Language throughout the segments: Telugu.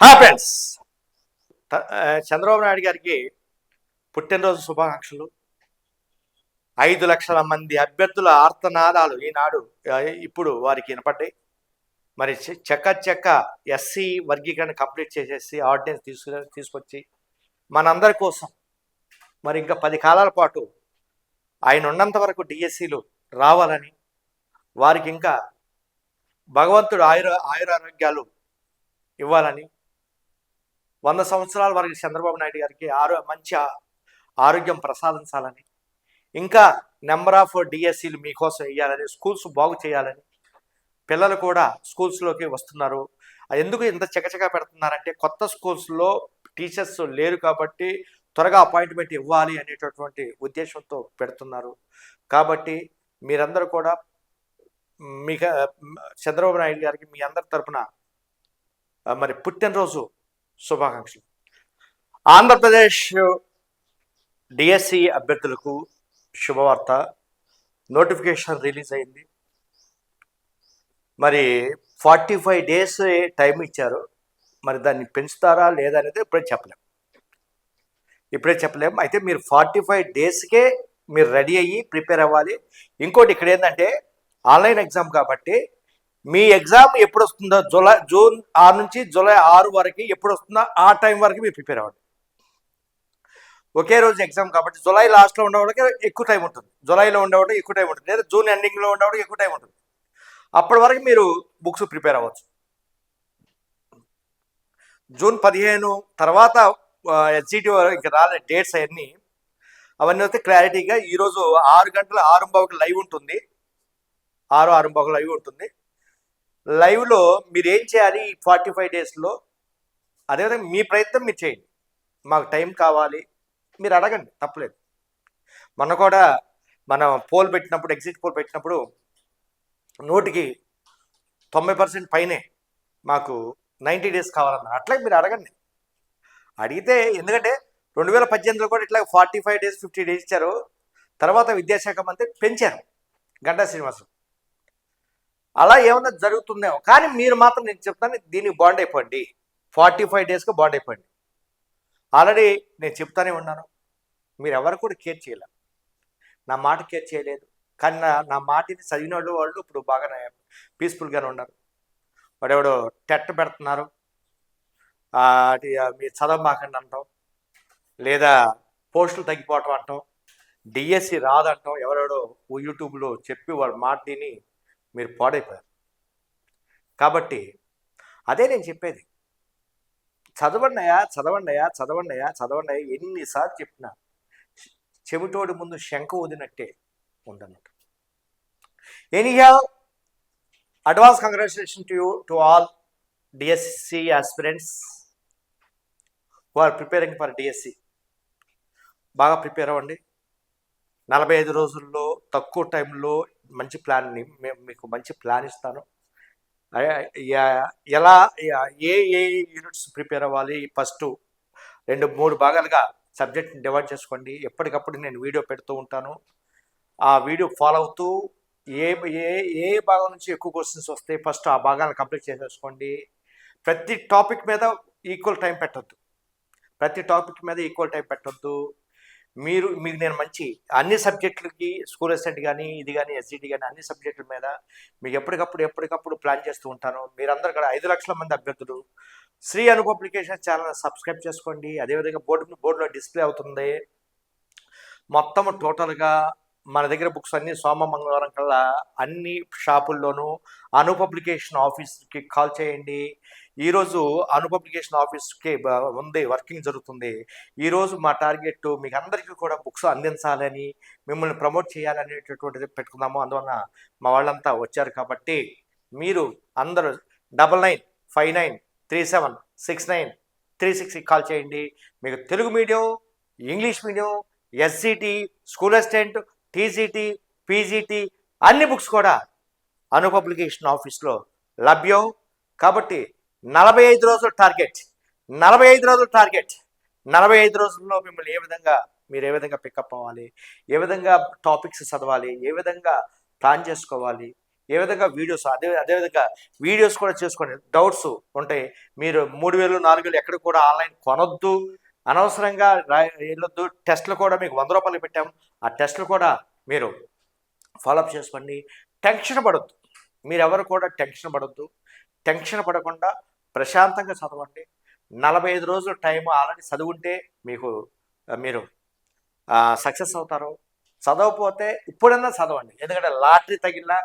హా ఫ్రెండ్స్ త- ఆ, చంద్రబాబు నాయుడు గారికి పుట్టినరోజు శుభాకాంక్షలు. ఐదు లక్షల మంది అభ్యర్థుల ఆర్తనాదాలు ఈనాడు ఇప్పుడు వారికి వినపడ్డాయి. మరి చెక్క చెక్క ఎస్సీ వర్గీకరణ కంప్లీట్ చేసేసి ఆర్డినెన్స్ తీసుకు తీసుకొచ్చి మనందరి కోసం మరి ఇంకా పది కాలాల పాటు ఆయన ఉన్నంత వరకు డిఎస్సీలు రావాలని వారికి ఇంకా భగవంతుడు ఆయుర ఆయురారోగ్యాలు ఇవ్వాలని వంద సంవత్సరాల వరకు చంద్రబాబు నాయుడు గారికి ఆరో మంచి ఆరోగ్యం ప్రసాదించాలని ఇంకా నెంబర్ ఆఫ్ డిఎస్సీలు మీకోసం వేయాలని స్కూల్స్ బాగు చేయాలని పిల్లలు కూడా స్కూల్స్లోకి వస్తున్నారు. ఎందుకు ఇంత చకచక పెడుతున్నారంటే కొత్త స్కూల్స్లో టీచర్స్ లేరు కాబట్టి త్వరగా అపాయింట్మెంట్ ఇవ్వాలి అనేటటువంటి ఉద్దేశంతో పెడుతున్నారు. కాబట్టి మీరందరూ కూడా మీకు చంద్రబాబు నాయుడు గారికి మీ అందరి తరపున మరి పుట్టినరోజు శుభాకాంక్షలు. ఆంధ్రప్రదేశ్ డిఎస్సి అభ్యర్థులకు శుభవార్త. నోటిఫికేషన్ రిలీజ్ అయింది. మరి ఫార్టీ ఫైవ్ డేస్ టైం ఇచ్చారు. మరి దాన్ని పెంచుతారా లేదా అనేది ఇప్పుడే చెప్పలేము ఇప్పుడే చెప్పలేము అయితే మీరు ఫార్టీ ఫైవ్ డేస్కే మీరు రెడీ అయ్యి ప్రిపేర్ అవ్వాలి. ఇంకోటి ఇక్కడ ఏంటంటే ఆన్లైన్ ఎగ్జామ్ కాబట్టి మీ ఎగ్జామ్ ఎప్పుడు వస్తుందో జూలై జూన్ ఆరు నుంచి జూలై ఆరు వరకు ఎప్పుడు వస్తుందో ఆ టైం వరకు మీరు ప్రిపేర్ అవ్వండి. ఒకే రోజు ఎగ్జామ్ కాబట్టి జూలై లాస్ట్లో ఉండేవాడికి ఎక్కువ టైం ఉంటుంది. జూలైలో ఉండేవాడికి ఎక్కువ టైం ఉంటుంది. లేదా జూన్ ఎండింగ్లో ఉండేవాడికి ఎక్కువ టైం ఉంటుంది. అప్పటి వరకు మీరు బుక్స్ ప్రిపేర్ అవ్వచ్చు. జూన్ పదిహేను తర్వాత ఎస్జిటి ఇంకా రాలే డేట్స్ అవన్నీ. అవన్నీ వస్తే క్లారిటీగా ఈరోజు ఆరు గంటల ఆరు లైవ్ ఉంటుంది. ఆరు ఆరు లైవ్ ఉంటుంది. లైవ్లో మీరు ఏం చేయాలి ఈ ఫార్టీ ఫైవ్ డేస్లో? అదేవిధంగా మీ ప్రయత్నం మీరు చేయండి. మాకు టైం కావాలి. మీరు అడగండి తప్పలేదు. మన కూడా మనం పోల్ పెట్టినప్పుడు ఎగ్జిట్ పోల్ పెట్టినప్పుడు నూటికి తొంభై పర్సెంట్ పైనే మాకు నైంటీ డేస్ కావాలన్నారు. అట్లా మీరు అడగండి. అడిగితే ఎందుకంటే రెండు వేల పద్దెనిమిదిలో కూడా ఇట్లా forty five days fifty days ఇచ్చారు. తర్వాత విద్యాశాఖ మంత్రి పెంచారు. గంటా శ్రీనివాసం. అలా ఏమన్నా జరుగుతుందేమో. కానీ మీరు మాత్రం నేను చెప్తాను దీనికి బాండ్ అయిపోండి. ఫార్టీ ఫైవ్ డేస్కి బాండ్ అయిపోండి. ఆల్రెడీ నేను చెప్తానే ఉన్నాను. మీరు ఎవరు కూడా కేర్ చేయలే నా మాట కేర్ చేయలేదు. కానీ నా నా మాటని చదివిన వాళ్ళు వాళ్ళు ఇప్పుడు బాగానే పీస్ఫుల్గానే ఉన్నారు. వాడెవడో టెట్ పెడుతున్నారు. మీరు చదవమాకండి అంటాం. లేదా పోస్టులు తగ్గిపోవటం అంటాం. డిఎస్సి రాదంటాం. ఎవరెవడో యూట్యూబ్లో చెప్పి వాళ్ళ మాట విని మీరు పాడైపోయారు. కాబట్టి అదే నేను చెప్పేది. చదవండియా చదవండియా చదవండియా చదవండియా ఎన్నిసార్లు చెప్పినా చెవిటోడి ముందు శంఖ ఊదినట్టే any anyhow advance congratulation to you to all DSC aspirants who are preparing for DSC. బాగా ప్రిపేర్ అవ్వండి. నలభై ఐదు రోజుల్లో తక్కువ టైంలో మంచి ప్లాన్ని మేము మీకు మంచి ప్లాన్ ఇస్తాను. ఎలా ఏ ఏ యూనిట్స్ ప్రిపేర్ అవ్వాలి? ఫస్ట్ రెండు మూడు భాగాలుగా సబ్జెక్ట్ డివైడ్ చేసుకోండి. ఎప్పటికప్పుడు నేను వీడియో పెడుతూ ఉంటాను. ఆ వీడియో ఫాలో అవుతూ ఏ ఏ ఏ భాగం నుంచి ఎక్కువ క్వశ్చన్స్ వస్తాయి ఫస్ట్ ఆ భాగాలను కంప్లీట్ చేసేసుకోండి. ప్రతి టాపిక్ మీద ఈక్వల్ టైం పెట్టద్దు. ప్రతి టాపిక్ మీద ఈక్వల్ టైం పెట్టొద్దు. మీరు మీకు నేను మంచి అన్ని సబ్జెక్టులకి స్కూల్ అసిస్టెంట్ కానీ ఇది కానీ ఎస్జిటి కానీ అన్ని సబ్జెక్టుల మీద మీకు ఎప్పటికప్పుడు ఎప్పటికప్పుడు ప్లాన్ చేస్తూ ఉంటాను. మీరందరూ కూడా ఐదు లక్షల మంది అభ్యర్థులు. Shri Anu publication channel subscribe చేసుకోండి. అదేవిధంగా బోర్డు బోర్డులో డిస్ప్లే అవుతుంది. మొత్తం టోటల్గా మన దగ్గర బుక్స్ అన్ని సోమ మంగళవారం కల్లా అన్ని షాపుల్లోనూ అను పబ్లికేషన్ ఆఫీస్కి కాల్ చేయండి. ఈరోజు అను పబ్లికేషన్ ఆఫీస్కి ఉంది వర్కింగ్ జరుగుతుంది. ఈరోజు మా టార్గెట్ మీకు అందరికీ కూడా బుక్స్ అందించాలని మిమ్మల్ని ప్రమోట్ చేయాలనేటటువంటిది పెట్టుకుందాము అందువలన మా వాళ్ళంతా వచ్చారు కాబట్టి మీరు అందరూ double nine five nine three seven six nine three సిక్స్కి కాల్ చేయండి. మీకు Telugu medium English medium SCT school assistant TGT PGT అన్ని బుక్స్ కూడా అను పబ్లికేషన్ ఆఫీస్లో లభ్యం. కాబట్టి నలభై ఐదు రోజుల టార్గెట్ నలభై ఐదు రోజుల టార్గెట్ నలభై ఐదు రోజుల్లో మిమ్మల్ని ఏ విధంగా మీరు ఏ విధంగా పికప్ అవ్వాలి ఏ విధంగా టాపిక్స్ చదవాలి ఏ విధంగా ప్లాన్ చేసుకోవాలి ఏ విధంగా వీడియోస్ అదే అదేవిధంగా వీడియోస్ కూడా చేసుకోండి. డౌట్స్ ఉంటాయి మీరు మూడు వేలు నాలుగు వేలు ఎక్కడ కూడా ఆన్లైన్ కొనొద్దు. అనవసరంగా వెళ్ళొద్దు. టెస్ట్లు కూడా మీకు వంద రూపాయలు పెట్టాము. ఆ టెస్ట్లు కూడా మీరు ఫాలోఅప్ చేసుకోండి. టెన్షన్ పడొద్దు. మీరెవరు కూడా టెన్షన్ పడొద్దు. టెన్షన్ పడకుండా ప్రశాంతంగా చదవండి. నలభై ఐదు రోజులు టైం ఆల్రెడీ చదువుంటే మీకు మీరు సక్సెస్ అవుతారు. చదవకపోతే ఇప్పుడన్నా చదవండి. ఎందుకంటే లాటరీ తగిలినా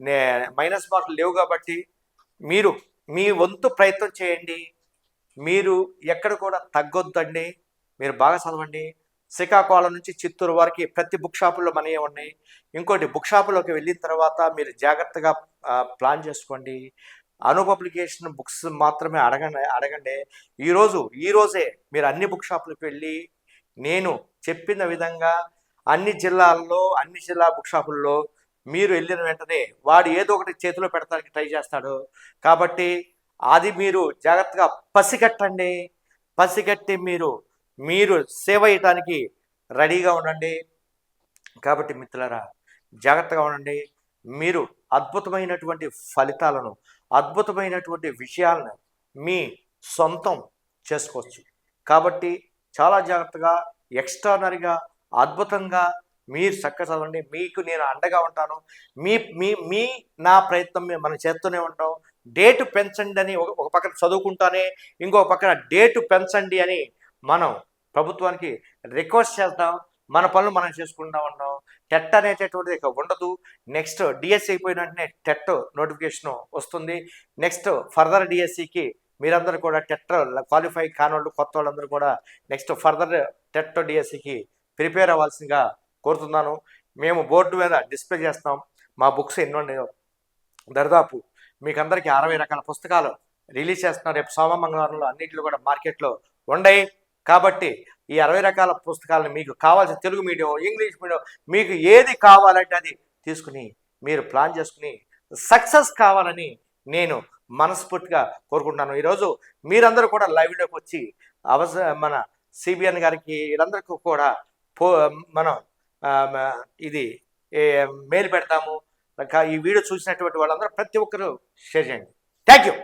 నే మైనస్ మార్కులు లేవు కాబట్టి మీరు మీ వంతు ప్రయత్నం చేయండి. మీరు ఎక్కడ కూడా తగ్గొద్దండి. మీరు బాగా చదవండి. శ్రీకాకుళం నుంచి చిత్తూరు వరకు ప్రతి బుక్ షాపుల్లో మనయే ఉన్నాయి. ఇంకోటి బుక్ షాపులోకి వెళ్ళిన తర్వాత మీరు జాగ్రత్తగా ప్లాన్ చేసుకోండి. అను పబ్లికేషన్ బుక్స్ మాత్రమే అడగండి అడగండి. ఈరోజు ఈరోజే మీరు అన్ని బుక్ షాపులకు వెళ్ళి నేను చెప్పిన విధంగా అన్ని జిల్లాల్లో అన్ని జిల్లా బుక్ షాపుల్లో మీరు వెళ్ళిన వెంటనే వాడు ఏదో ఒకటి చేతిలో పెడతానికి ట్రై చేస్తాడు. కాబట్టి అది మీరు జాగ్రత్తగా పసిగట్టండి. పసిగట్టి మీరు మీరు సేవ చేయటానికి రెడీగా ఉండండి. కాబట్టి మిత్రులరా జాగ్రత్తగా ఉండండి. మీరు అద్భుతమైనటువంటి ఫలితాలను అద్భుతమైనటువంటి విషయాలను మీ సొంతం చేసుకోవచ్చు. కాబట్టి చాలా జాగ్రత్తగా ఎక్స్ట్రానరీగా అద్భుతంగా మీరు చక్కగా మీకు నేను అండగా ఉంటాను. మీ మీ మీ నా ప్రయత్నం మేము మనం చేస్తూనే ఉంటాం. డేటు పెంచండి అని ఒక ఒక పక్కన చదువుకుంటానే ఇంకో పక్కన డేటు పెంచండి అని మనం ప్రభుత్వానికి రిక్వెస్ట్ చేద్దాం. మన పనులు మనం చేసుకుంటా ఉన్నాం టెట్ అనేటటువంటిది ఇక ఉండదు. నెక్స్ట్ డిఎస్సి అయిపోయిన వెంటనే టెట్ నోటిఫికేషన్ వస్తుంది. నెక్స్ట్ ఫర్దర్ డిఎస్సికి మీరందరూ కూడా టెట్ క్వాలిఫై కానోళ్ళు కొత్త వాళ్ళందరూ కూడా నెక్స్ట్ ఫర్దర్ టెట్ డిఎస్సికి ప్రిపేర్ అవ్వాల్సిందిగా కోరుతున్నాను. మేము బోర్డు మీద డిస్ప్లే చేస్తాం. మా బుక్స్ ఎన్నో ఉన్నాయో. దరిదాపు మీకు అందరికీ అరవై రకాల పుస్తకాలు రిలీజ్ చేస్తున్నారు. రేపు సోమ మంగళవారంలో అన్నింటిలో కూడా మార్కెట్లో ఉండయి. కాబట్టి ఈ అరవై రకాల పుస్తకాలను మీకు కావాల్సిన తెలుగు మీడియం ఇంగ్లీష్ మీడియం మీకు ఏది కావాలంటే అది తీసుకుని మీరు ప్లాన్ చేసుకుని సక్సెస్ కావాలని నేను మనస్ఫూర్తిగా కోరుకుంటున్నాను. ఈరోజు మీరందరూ కూడా లైవ్లోకి వచ్చి అవసర మన సిబిఎన్ గారికి వీళ్ళందరికీ కూడా పో మనం ఇది మేలు మెయిల్ పెడతాము. ఈ వీడియో చూసినటువంటి వాళ్ళందరూ ప్రతి ఒక్కరూ షేర్ చేయండి. Thank you